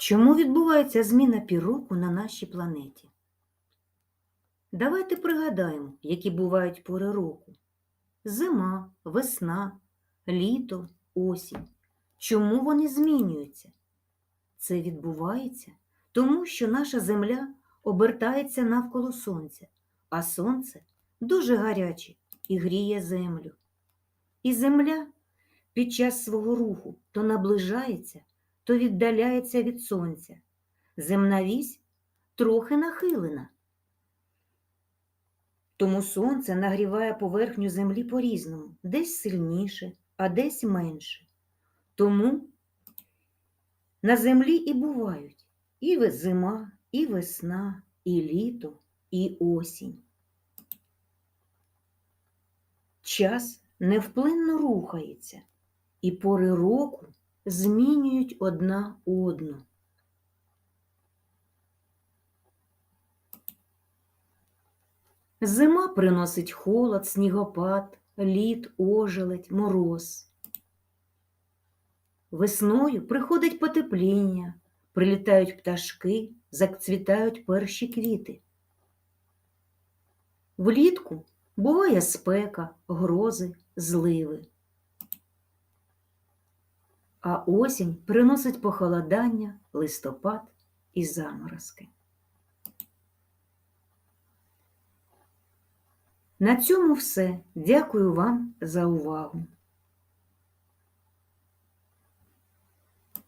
Чому відбувається зміна півроку на нашій планеті? Давайте пригадаємо, які бувають пори року. Зима, весна, літо, осінь. Чому вони змінюються? Це відбувається, тому що наша Земля обертається навколо Сонця, а Сонце дуже гаряче і гріє Землю. І Земля під час свого руху то наближається, то віддаляється від Сонця. Земна вісь трохи нахилена. Тому сонце нагріває поверхню землі по-різному, десь сильніше, а десь менше. Тому на землі і бувають і зима, і весна, і літо, і осінь. Час невплинно рухається, і пори року змінюють одна одну. Зима приносить холод, снігопад, лід, ожеледь, мороз. Весною приходить потепління, прилітають пташки, зацвітають перші квіти. Влітку буває спека, грози, зливи. А осінь приносить похолодання, листопад і заморозки. На цьому все. Дякую вам за увагу.